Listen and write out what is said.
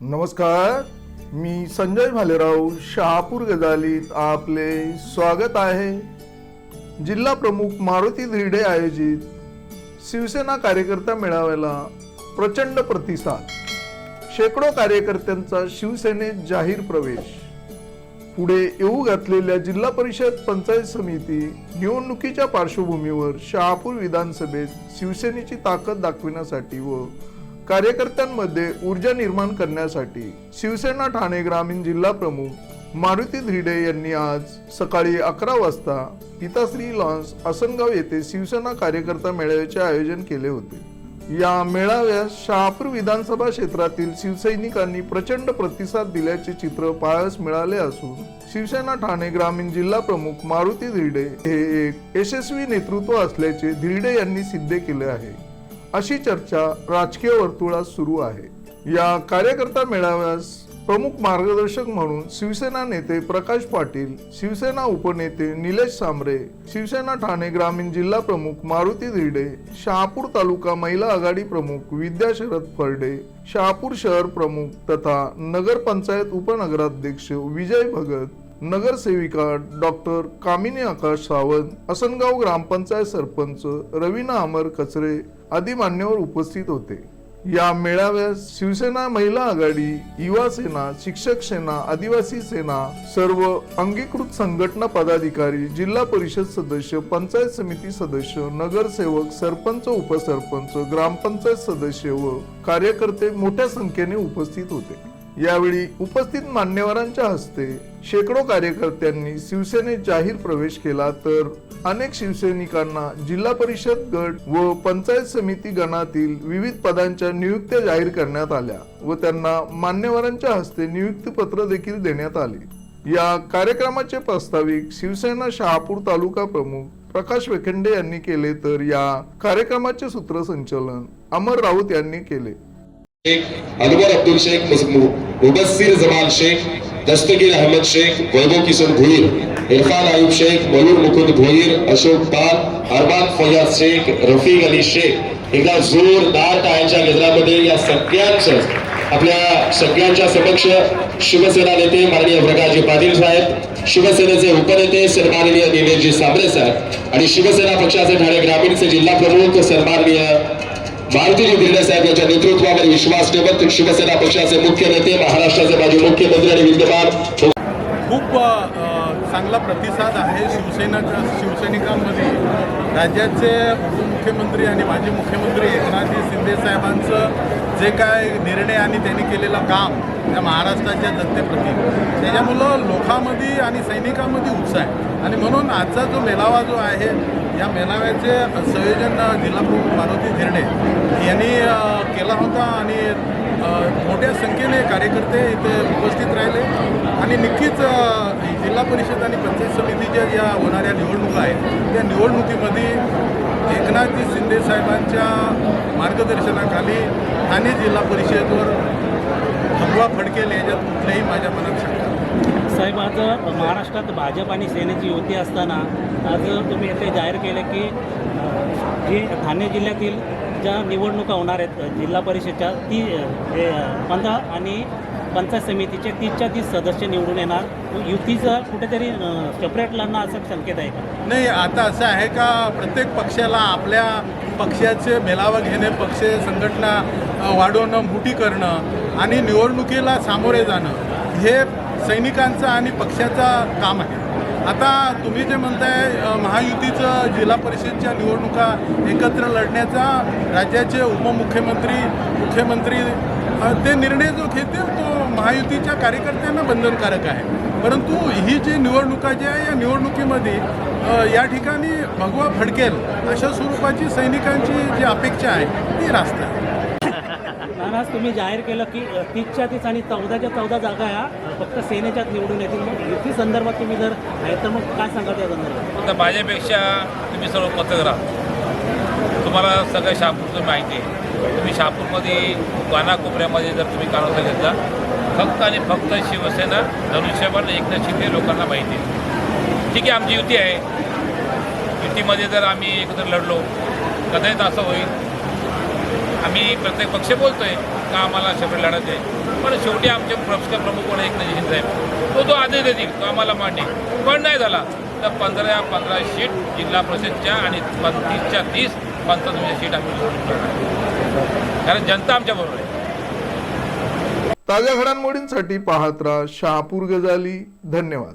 नमस्कार मी संजय भालेराव शहापूर गजालीत आपले स्वागत आहे. जिल्हा प्रमुख मारुती धिरडे आयोजित शिवसेना कार्यकर्ता मेळाव्याला प्रचंड प्रतिसाद. शेकडो कार्यकर्त्यांचा शिवसेनेत जाहीर प्रवेश. पुढे येऊ घातलेल्या जिल्हा परिषद पंचायत समिती निवडणुकीच्या पार्श्वभूमीवर शहापूर विधानसभेत शिवसेनेची ताकद दाखविण्यासाठी व कार्यकर्त्यांमध्ये ऊर्जा निर्माण करण्यासाठी शिवसेना ठाणे ग्रामीण जिल्हा प्रमुख मारुती धिडे यांनी आज सकाळी अकरा वाजता पिताश्री लॉन्स आसनगाव येथे शिवसेना कार्यकर्ता मेळाव्याचे आयोजन केले होते. या मेळाव्यास शहापूर विधानसभा क्षेत्रातील शिवसैनिकांनी प्रचंड प्रतिसाद दिल्याचे चित्र पाहायला मिळाले असून शिवसेना ठाणे ग्रामीण जिल्हा प्रमुख मारुती धिरडे हे एक यशस्वी नेतृत्व असल्याचे धिरडे यांनी सिद्ध केले आहे. अशी चर्चा राजकीय वर्तुळात सुरू आहे. या कार्यकर्ता मेळाव्यास प्रमुख मार्गदर्शक म्हणून शिवसेना नेते प्रकाश पाटील शिवसेना उपनेते निलेश सांबरे शिवसेना ठाणे ग्रामीण जिल्हा प्रमुख मारुती धिडे शहापूर तालुका महिला आघाडी प्रमुख विद्या शरद फरडे शहापूर शहर प्रमुख तथा नगरपंचायत उपनगराध्यक्ष विजय भगत नगरसेविका डॉक्टर कामिनी आकाश सावंत असनगाव ग्रामपंचायत सरपंच रवीना अमर कचरे आदी मान्यवर उपस्थित होते. या मेळाव्यास शिवसेना महिला आघाडी युवा सेना शिक्षक सेना आदिवासी सेना सर्व अंगीकृत संघटना पदाधिकारी जिल्हा परिषद सदस्य पंचायत समिती सदस्य नगरसेवक सरपंच उपसरपंच ग्रामपंचायत सदस्य व कार्यकर्ते मोठ्या संख्येने उपस्थित होते. यावेळी उपस्थित मान्यवरांच्या हस्ते शेकडो कार्यकर्त्यांनी शिवसेनेत जाहीर प्रवेश केला तर अनेक शिवसैनिकांना जिल्हा परिषद गट व पंचायत समिती गणातील विविध पदांच्या नियुक्त्या जाहीर करण्यात आल्या व त्यांना मान्यवरांच्या हस्ते नियुक्ती पत्र देखील देण्यात आले. या कार्यक्रमाचे प्रस्ताविक शिवसेना शहापूर तालुका प्रमुख प्रकाश वेखंडे यांनी केले तर या कार्यक्रमाचे सूत्रसंचालन अमर राऊत यांनी केले. शेख अनवर अब्दुल शेख मुस- मुबस्सिर जमाल शेख दस्तगीर अहमद शेख वैभव किशन भोईर इरफान आयुब शेख मयूर मुकुंद भोईर अशोक पाल अरबान फयाज शेख रफीक अली शेख. एकदा जोरदार टाळ्यांच्या गजरामध्ये या सगळ्यांचं आपल्या सगळ्यांच्या समक्ष शिवसेना नेते माननीय प्रकाशजी पाटील साहेब शिवसेनेचे उपनेते सन्माननीय निलेशजी साबरे साहेब आणि शिवसेना पक्षाचे ठाणे ग्रामीणचे जिल्हा प्रमुख सन्माननीय भारतीय धिरडे साहेब यांच्या नेतृत्वावर विश्वास ठेवत शिवसेना पक्षाचे मुख्य नेते महाराष्ट्राचे माजी मुख्यमंत्री आणि विद्यमान खूप चांगला प्रतिसाद आहे शिवसेना शिवसैनिकांमध्ये. राज्याचे उपमुख्यमंत्री आणि माजी मुख्यमंत्री एकनाथजी शिंदे साहेबांचं जे काय निर्णय आणि त्यांनी केलेलं काम त्या महाराष्ट्राच्या जनतेप्रती त्याच्यामुळं लोकांमध्ये आणि सैनिकांमध्ये उत्साह आहे. आणि म्हणून आजचा जो मेळावा जो आहे या मेळाव्याचे संयोजन जिल्हाप्रमुख मारुती धिरणे यांनी केला होता आणि मोठ्या संख्येने कार्यकर्ते इथे उपस्थित राहिले. आणि नक्कीच जिल्हा परिषद आणि पंचायत समितीच्या ज्या होणाऱ्या निवडणुका आहेत त्या निवडणुकीमध्ये एकनाथजी शिंदे साहेबांच्या मार्गदर्शनाखाली ठाणे जिल्हा परिषदवर भगवा फडकेल याच्यात कुठल्याही माझ्या मनात साहेब आज महाराष्ट्रात भाजप आणि सेनेची युती असताना आज तुम्ही येथे जाहीर केले की जे ठाणे जिल्ह्यातील ज्या निवडणुका होणार आहेत जिल्हा परिषदच्या ती हे, पंधरा आणि पंचायत समितीचे तीसच्या तीस सदस्य निवडून येणार. युतीचं कुठेतरी सेपरेट लढणार असं संकेत आहे का? नाही आता असं आहे का प्रत्येक पक्षाला आपल्या पक्षाचे मेळावा घेणे पक्ष संघटना वाढवणं मोठी करणं आणि निवडणुकीला सामोरे जाणं हे सैनिकांचं आणि पक्षाचं काम आहे. आता तुम्ही जे म्हणताय महायुतीचं जिल्हा परिषदच्या निवडणुका एकत्र लढण्याचा राज्याचे उपमुख्यमंत्री मुख्यमंत्री ते निर्णय जो घेतील तो महायुतीच्या कार्यकर्त्यांना बंधनकारक आहे. परंतु ही जी निवडणुका जी आहे या निवडणुकीमध्ये या ठिकाणी भगवा फडकेल अशा स्वरूपाची सैनिकांची जी अपेक्षा आहे ती रास्त आहे. आज तुम्ही जाहीर केलं की तीसच्या तीस आणि चौदाच्या चौदा जागा ह्या फक्त सेनेच्याच निवडून येतील. मग युती संदर्भात तुम्ही जर आहे तर मग काय सांगा त्या संदर्भात? फक्त माझ्यापेक्षा तुम्ही सर्व पत्रकार आहात तुम्हाला सगळं शहापूरचं माहिती आहे. तुम्ही शहापूरमध्ये कानाकोपऱ्यामध्ये जर तुम्ही कानोसा घेतला फक्त आणि फक्त शिवसेना धनुष्यबाण एकनाथ शिंदे लोकांना माहिती आहे. ठीक आहे आमची युती आहे. युतीमध्ये जर आम्ही एकत्र लढलो कदाचित असं होईल आम्ही प्रत्येक पक्ष बोलतोय का आम्हाला सेपरेट लढत आहे पण शेवटी आमचे पक्ष प्रमुख कोण एकनाथ शिंदे म्हणजे साहेब. तो तो आदेश देतील तो आम्हाला मान्य पण नाही झाला तर पंधरा पंधरा सीट जिल्हा परिषदच्या आणि तीसच्या तीस पंचावन्नच्या सीट आम्ही निवडून करणार. कारण जनता आमच्याबरोबर आहे. ताज्या घडामोडींसाठी पाहत राहा शहापूर गजाली. धन्यवाद.